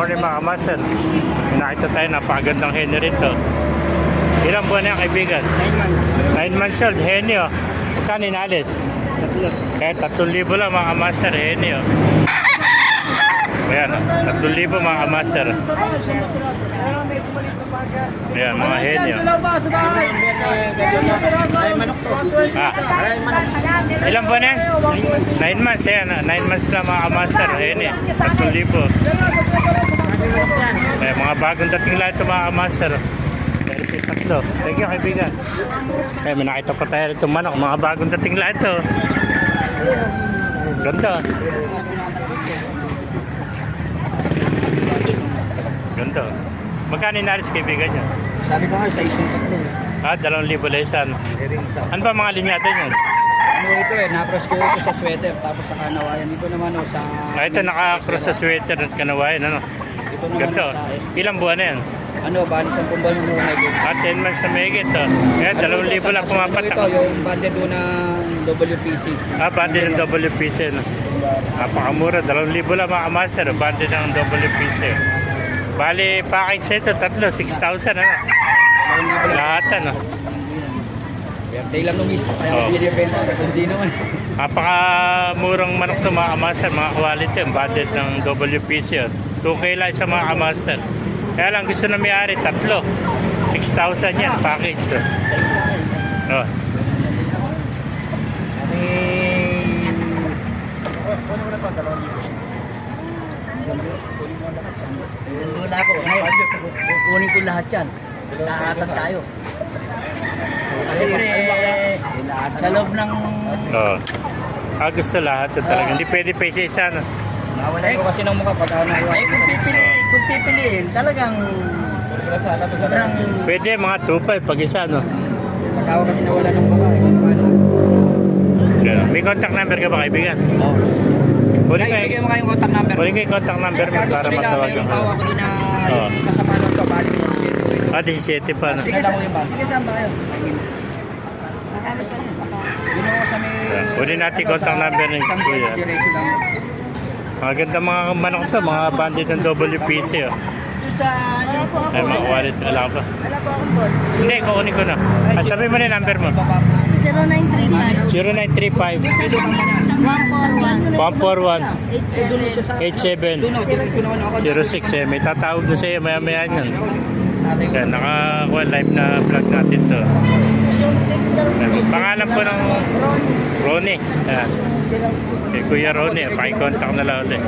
morning mga kamaster. Nakita tayo, napakagandang henyo rito. Ilang buwan na yan, kaibigan? 9 months old, henyo. Magkano inalis? Kaya 3,000 lang mga kamaster, henyo. Ayan, 3,000 mga kamaster. Ayan, mga henyo. Ah, buwan na yan? 9 months, ayan. 9 months lang mga kamaster, henyo. 3,000. May mga bagong dating lahat ito mga kamaster. Pero po tatlo. Thank you kaibigan. Eh, may nakita pa tayo rito manok. Mga bagong dating lahat ito. Ganda. Ganda. Magkano inalis kaibigan niyo? Sabi ko nga, sa isang tatlo. Ah, dalawang libo lang isan. Hearing sa... Ano ba mga linyado niyan? Ano ito eh, na-proscue ko sa sweater, tapos sa kanawayan. Ito naman o sa... Ah, ito naka-cross sa sweater at kanawayan. Ano? Ito naman Ganda. o sa... Ilang buwan na yan? Ano, bali sa kumbal mo muna yun. Ah, 10 months na may higit. Oh. Kaya dalawang libo lang Ito, pumapatak. yung banded doon ng WPC. Ah, bandi ng WPC. No? Napakamura. Dalawang libo lang mga master. Bandi ng WPC. Bali, package sa ito, tatlo, 6,000. Ano? Lahat, ano? Birthday lang nung isa, kaya oh. binibenta. Hindi naman. Napakamurang manok to mga master, mga quality. Ang budget ng WPC. Oh. 2K lang sa mga master. Kaya lang gusto na may-ari, tatlo. 6,000 yan, package. Oh. Oh. Wala ko. Kukunin ko lahat yan. Lahatan tayo. Siyempre, sa loob ng... Oh. Ah, gusto lahat ito talaga. Hindi pwede pa isa-isa. No? Nawalan ko kasi ng mukha pag ano. Eh, kung pipiliin, kung pipiliin, talagang... Sobrang... Pwede mga 2.5 pag isa. No? Pagkawa kasi nawala ng mukha. Eh. May contact number ka ba kaibigan? Oo. Kunin Ay, ko kayong contact number. kunin ko yung contact number mo para gusto nila, matawagan mayroong ka. bawa ko din na Oo. kasama ng kabali mo. Ah, 17 pa. No? Sige, saan mo yung ba? Sige, saan ba kayo? Yun ako sa may... Kunin natin yung contact number ni Kuya. lang. Mga ganda mga manok to, mga bandit ng WPC. Oh. Doon sa... Wala po ako. Ay, mga wallet na lang pa. Wala po akong ball. Hindi, kukunin ko na. Ah, sabi mo na yung number mo. Baba pa. 0935 0935 Pwede kang mana. 141 141 Eh, doon sa... 87 Doon ako, direct ko naman ako. 06 eh. May tatawag na sa'yo maya-maya yan. Yan, naka live na vlog natin to. Pangalan po ng Ronnie. Yan. Kay Kuya Ronnie, pakicontact na lang ulit.